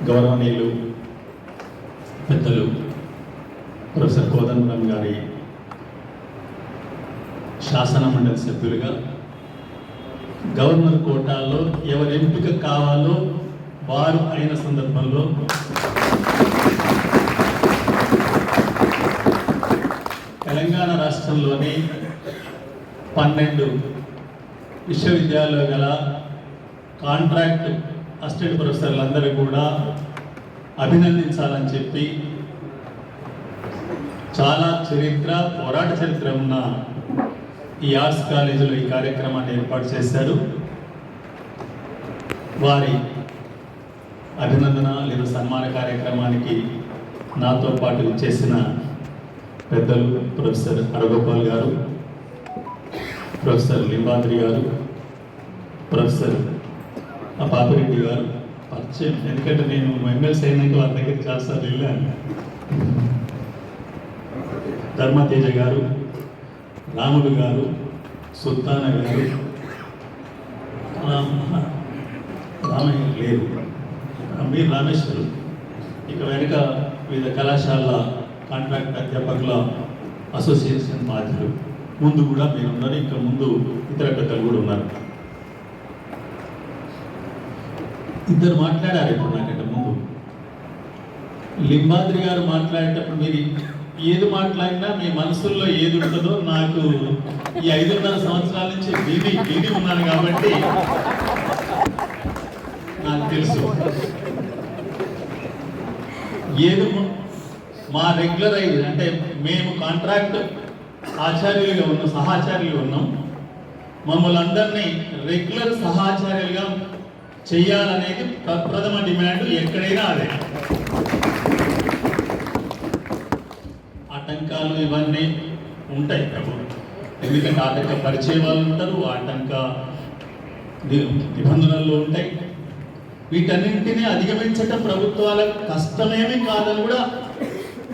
గౌరవనీయులు పెద్దలు ప్రొఫెసర్ కోదండరామ్ గారి శాసన మండలి సభ్యులుగా గవర్నర్ కోటాలో ఎవరి ఎంపిక కావాలో వారు అయిన సందర్భంలో తెలంగాణ రాష్ట్రంలోని పన్నెండు విశ్వవిద్యాలయాలు గల కాంట్రాక్ట్ అసిస్టెంట్ ప్రొఫెసర్లందరూ కూడా అభినందించాలని చెప్పి చాలా చరిత్ర పోరాట చరిత్ర ఉన్న ఈ ఆర్ట్స్ కాలేజీలో ఈ కార్యక్రమాన్ని ఏర్పాటు చేశారు. వారి అభినందన లేదా సన్మాన కార్యక్రమానికి నాతో పాటు చేసిన పెద్దలు ప్రొఫెసర్ హరగోపాల్ గారు ప్రొఫెసర్ లింబాద్రి గారు ప్రొఫెసర్ ఆ పాపిరెడ్డి గారు పరిచయం. ఎందుకంటే నేను ఎమ్మెల్సీ అయినాక వాళ్ళ దగ్గర చాలాసార్లు వెళ్ళాను. ధర్మతేజ గారు రాముడు గారు సుల్తాన గారు రామయ్య లేరు. మీరు రామేశ్వరు ఇక వెనుక వివిధ కళాశాల కాంట్రాక్ట్ అధ్యాపకుల అసోసియేషన్ బాధ్యులు. ముందు కూడా మీరు ఉన్నారు ఇంకా ముందు ఇతర పెద్దలు కూడా ఉన్నారు. ఇద్దరు మాట్లాడారు ఇప్పుడు నాకంటే ముందు. లింబాద్రి గారు మాట్లాడేటప్పుడు మీరు ఏది మాట్లాడినా మీ మనసుల్లో ఏది ఉంటుందో నాకు ఈ ఐదున్నర సంవత్సరాల నుంచి విని విని ఉన్నాను కాబట్టి నాకు తెలుసు. ఏది మా రెగ్యులర్ అయ్యి అంటే మేము కాంట్రాక్ట్ ఆచార్యులుగా ఉన్నాం సహాచార్యులు ఉన్నాం. మమ్మల్ని అందరినీ రెగ్యులర్ సహాచార్యులుగా చేయాలనేది ప్రథమ డిమాండ్ ఎక్కడైనా అదే. ఆటంకాలు ఇవన్నీ ఉంటాయి ప్రభు. ఎందుకంటే ఆటంక పరిచయ వాళ్ళు ఉంటారు ఆటంక ని- నిబంధనలు ఉంటాయి. వీటన్నింటినీ అధిగమించటం ప్రభుత్వాల కష్టమేమీ కాదని కూడా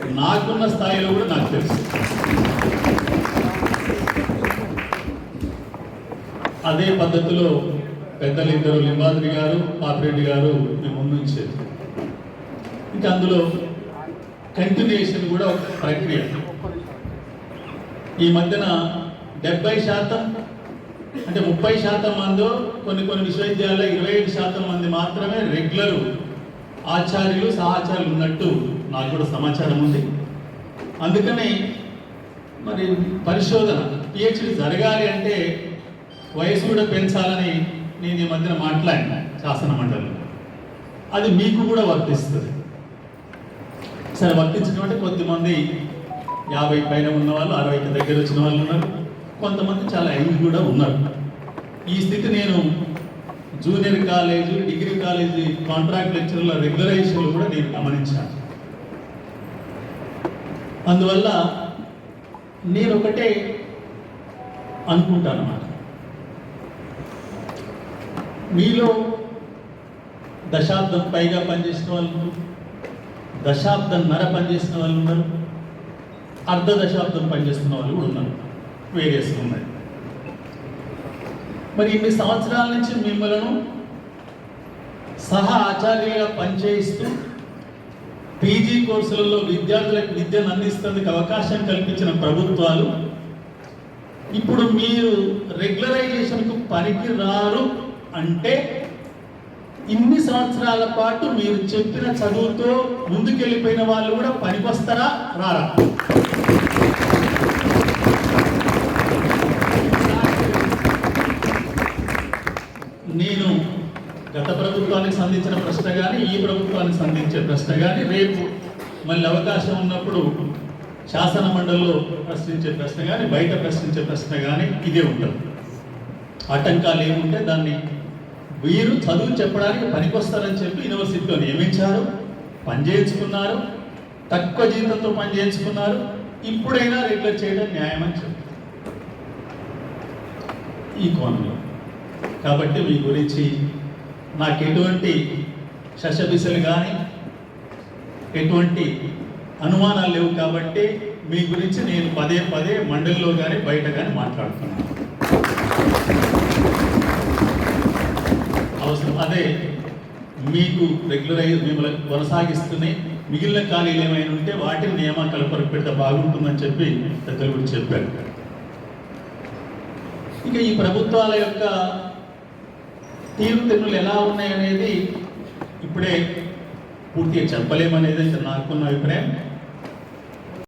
నాకున్న స్థాయిలో కూడా నాకు తెలుసు. అదే పద్ధతిలో పెద్దలు ఇద్దరు లింబాద్రి గారు పాపిరెడ్డి గారు మేము ముందు ఇంకా అందులో కంటిన్యూషన్ కూడా ఒక ప్రక్రియ. ఈ మధ్యన డెబ్బై శాతం అంటే ముప్పై శాతం మందో కొన్ని కొన్ని విశ్వవిద్యాలయాల్లో ఇరవై ఐదు శాతం మంది మాత్రమే రెగ్యులర్ ఆచార్యులు సహాచార్యులు ఉన్నట్టు నాకు కూడా సమాచారం ఉంది. అందుకని మరి పరిశోధన పిహెచ్డి జరగాలి అంటే వయసు కూడా పెంచాలని నేను ఈ మధ్యన మాట్లాడిన శాసన మండలి అది మీకు కూడా వర్తిస్తుంది. సరే వర్తించడం అంటే కొద్దిమంది యాభై పైన ఉన్న వాళ్ళు అరవైకి దగ్గర వచ్చిన వాళ్ళు ఉన్నారు. కొంతమంది చాలా యంగ్ కూడా ఉన్నారు. ఈ స్థితి నేను junior college degree college contract లెక్చర్ల రెగ్యులరైజేషన్లు కూడా నేను గమనించాను. అందువల్ల నేను ఒకటే అనుకుంటాను అన్నమాట మీలో దశాబ్దం పైగా పనిచేసిన వాళ్ళు దశాబ్దం నర పనిచేసిన వాళ్ళు ఉన్నారు. అర్ధ దశాబ్దం పనిచేస్తున్న వాళ్ళు కూడా ఉన్నారు. వేరియస్ ఉన్నాయి. మరి ఇన్ని సంవత్సరాల నుంచి మిమ్మలను సహా ఆచార్యులుగా పనిచేయిస్తూ పీజీ కోర్సులలో విద్యార్థులకు విద్యను అందిస్తేందుకు అవకాశం కల్పించిన ప్రభుత్వాలు ఇప్పుడు మీరు రెగ్యులరైజేషన్కు పనికి రారు అంటే ఇన్ని సంవత్సరాల పాటు మీరు చెప్పిన చదువుతో ముందుకెళ్ళిపోయిన వాళ్ళు కూడా పనికొస్తారా? రారా. నేను గత ప్రభుత్వానికి సంధించిన ప్రశ్న కానీ ఈ ప్రభుత్వానికి సంధించే ప్రశ్న కానీ రేపు మళ్ళీ అవకాశం ఉన్నప్పుడు శాసన మండలిలో ప్రశ్నించే ప్రశ్న కానీ బయట ప్రశ్నించే ప్రశ్న కానీ ఇదే ఉంటుంది. ఆటంకాలు ఏముంటే దాన్ని వీరు చదువు చెప్పడానికి పనికొస్తారని చెప్పి యూనివర్సిటీలో నియమించారు పనిచేయించుకున్నారు తక్కువ జీతంతో పనిచేయించుకున్నారు ఇప్పుడైనా రెగ్యులర్ చేయడం న్యాయమని చెప్పి ఈ కోణంలో. కాబట్టి మీ గురించి నాకు ఎటువంటి శశబిసలు కానీ ఎటువంటి అనుమానాలు లేవు కాబట్టి మీ గురించి నేను పదే పదే మండలిలో కానీ బయట కానీ మాట్లాడుతున్నాను. అవసరం. అదే మీకు రెగ్యులరైజ్ మిమ్మల్ని కొనసాగిస్తున్నాయి మిగిలిన ఖాళీలు ఏమైనా ఉంటే వాటిని నియామకాల కొరకు పెడితే బాగుంటుందని చెప్పి పెద్దలు కూడా చెప్పారు. ఇక ఈ ప్రభుత్వాల యొక్క తీరుతెన్నులు ఎలా ఉన్నాయనేది ఇప్పుడే పూర్తిగా చెప్పలేమనేది అయితే నాకున్న అభిప్రాయం.